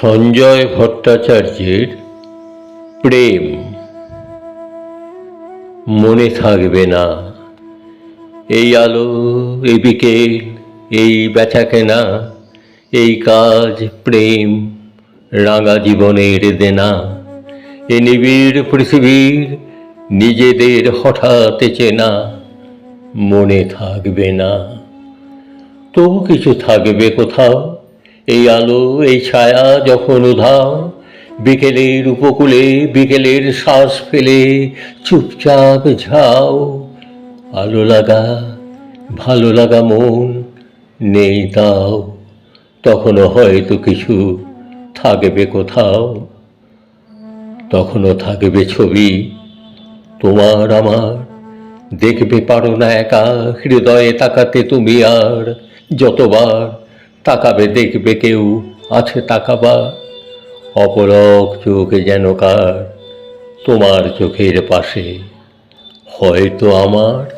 সঞ্জয় ভট্টাচার্যের প্রেম। মনে থাকবে না। এই আলো, এই বিকেল, এই বেচা কেনা এই কাজ, প্রেম, রাঙা জীবনের দেনা। এ নিবিড় পৃথিবীর নিজেদের হঠাৎ চেনা। মনে থাকবে না। তবু কিছু থাকবে কোথাও? এই আলো, এই ছায়া যখন উধাও, বিকেলের উপকূলে, বিকেলের শ্বাস ফেলে চুপচাপ ঝাও। আলো লাগা, ভালো লাগা মন নেই তাও। তখনও হয়তো কিছু থাকবে কোথাও। তখনও থাকবে ছবি, তোমার আমার। দেখবে পারো না একা, হৃদয়ে তাকাতে তুমি আর যতবার তাকাবে দেখবে কেউ আছে তাকাবা। অপলক চোখ যেন কার তোমার চোখের পাশে। হয়তো আমার